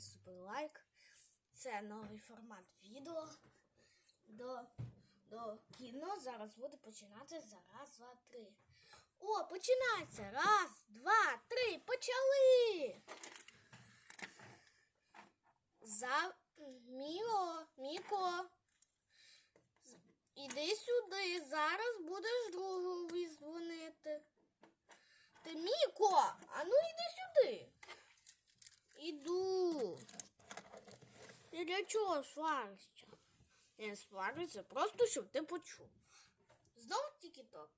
мене супер лайк. Це новий формат відео. До, до кіно зараз буде починати за раз, два, три. О, починається! Раз, два, три, почали! За Міо, Міко. Іди сюди, зараз будеш другові дзвонити. Ти Міко, а ну іди сюди. Іду. Ти для чого сваришся? Не сварюся, просто щоб ти почув. Знову тік-ток.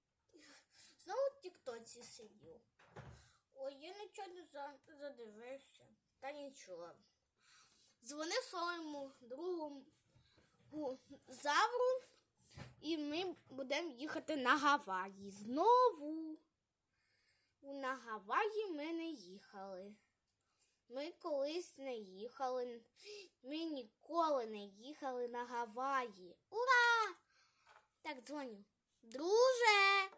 Знову тіктоці сидів. Ой, я нічого не задивився. Та нічого. Дзвонив своєму другу завру, і ми будемо їхати на Гаваї. Знову. На Гаваї ми не їхали. Ми колись не їхали. Ми ніколи не їхали на Гаваї. Ура! Так, дзвоню. Друже.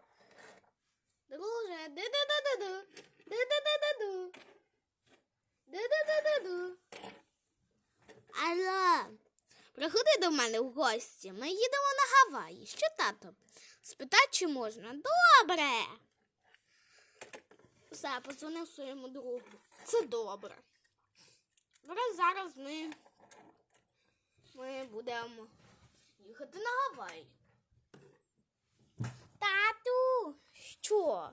Друже. Ди-ди-ди-ди-ду. Ди-ди-ди-ди-ду. Ди-ди-ди-ди-ду. Алло. Приходи до мене в гості. Ми їдемо на Гаваї. Що тато? Спитати, чи можна? Добре. Все, подзвонив своєму другу. Це добре. Зараз зараз ми, ми будемо їхати на Гаваї. Тату, що?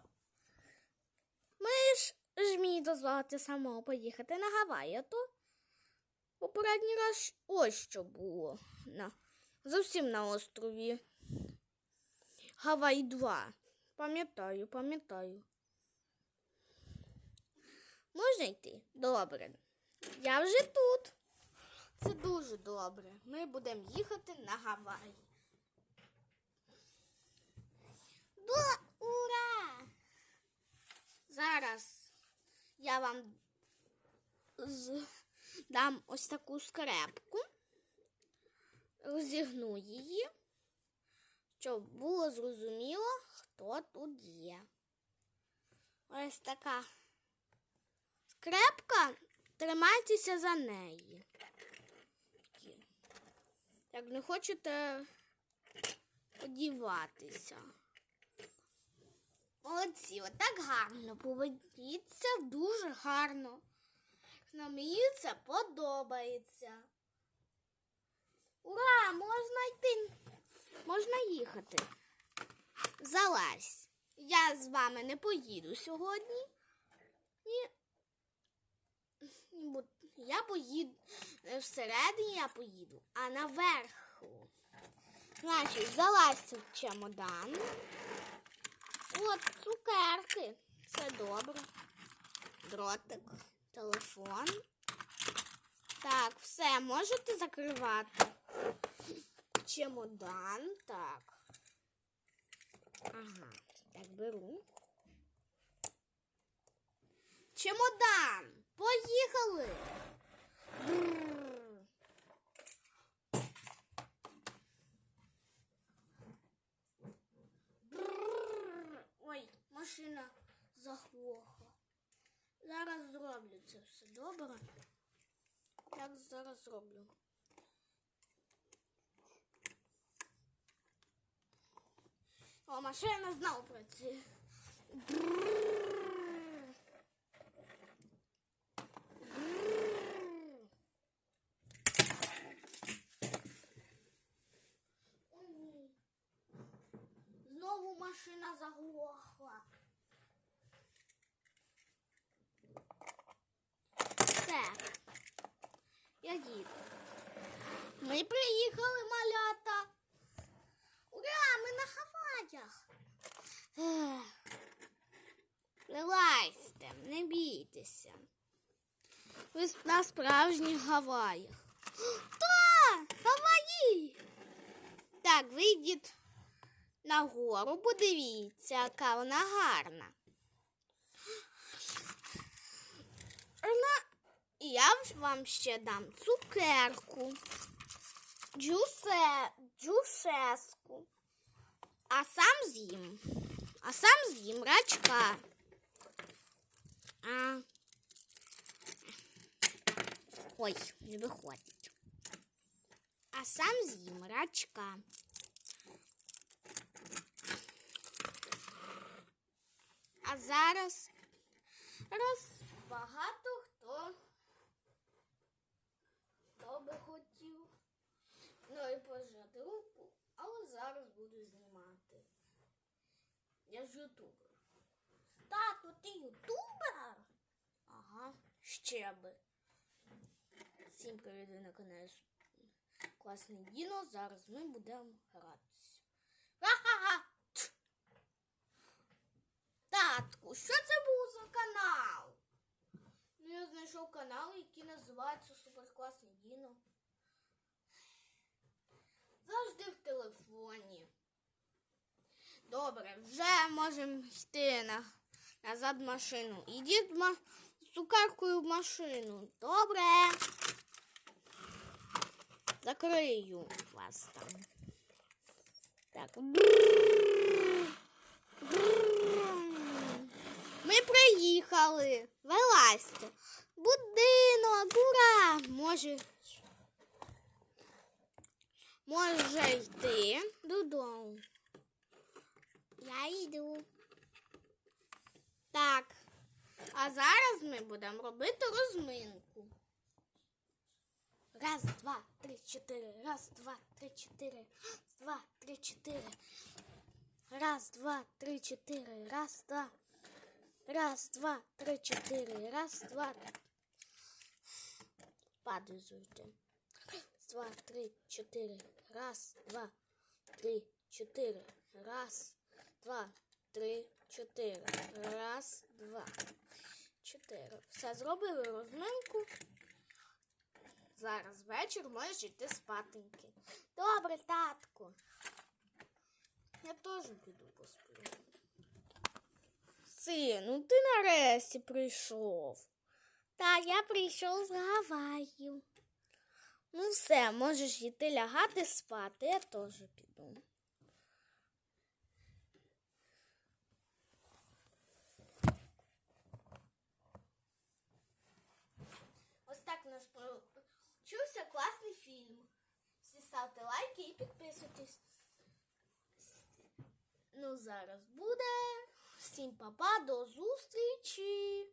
Ми ж ж мені дозволити самого поїхати на Гаваї, а то попередній раз ось що було. На, зовсім на острові. Гавай 2. Пам'ятаю, пам'ятаю. Можна йти? Добре. Я вже тут. Це дуже добре. Ми будемо їхати на Гаваї. До ура! Зараз я вам дам ось таку скрепку, розігну її, щоб було зрозуміло, хто тут є. Ось така скрепка, тримайтеся за неї. Як не хочете одіватися. Молодці, отак гарно поведіться дуже гарно. Мені це подобається. Ура! Можна йти, можна їхати. Залазь. Я з вами не поїду сьогодні. Ні. Я поїду всередині я поїду, а наверху. Значить, залазь в чемодан. От цукерки. Це добре. Дротик, телефон. Так, все, можете закривати. Чемодан. Так. Ага. Так, беру. Чемодан. Поїхали. Бррр. Ой, машина заглохла. Зараз зроблю це все добре. Так зараз зроблю. О, машина знову працює. Бррр. Бррр. О, ні. Знову машина заглохла. Все. Я їду. Ми приїхали, малята. Ура, ми на Хаваях. Ех. Вилазьте, не бійтеся. Ви на справжніх Гаваях. Та, Гаваї! Так, вийдіть нагору, подивіться, яка вона гарна. І я вам ще дам цукерку, джусе, джусеску, а сам з'їм. А сам з'їм рачка. А. Ой, не виходить. А сам з'їм рачка. А зараз роз багато хто, хто би хотів. Ну і пожати руку, але зараз буду знімати. Я ж ютубер. Тату, ти ютубер? Ага, ще би. Всім привіт на каналі Класний Діно. Зараз ми будемо гратися. Ха-ха-ха! Татку, що це був за канал? Ну, я знайшов канал, який називається Суперкласний Діно. Завжди в телефоні. Добре, вже можемо йти на, назад в машину. Ідіть ма, з цукеркою в машину. Добре. Закрию вас там. Так. Ми приїхали. Вилазьте. Будинок, ура! Може. Може йти додому. Я йду. Так. А зараз ми будемо робити розминку. Раз, два, три, чотири. Раз, два, три, чотири. Раз, два, три, чотири. Раз, два, три, чотири. Раз, два. Раз, два, три, чотири. Раз, два. Падузуйте. Раз, два, три, чотири. Раз, два, три, чотири. Раз, два, три, чотири. Раз, два, чотири. Все, зробили розминку. Зараз вечір можеш йти спатеньки. Добре, татку. Я теж піду посплю. Сину, ти нарешті прийшов. Так, я прийшов з Гаваїв. Ну все, можеш йти лягати спати, я теж піду. Ось так у нас получився класний фільм. Всі ставте лайки і підписуйтесь. Ну, зараз буде. Всім па-па, до зустрічі!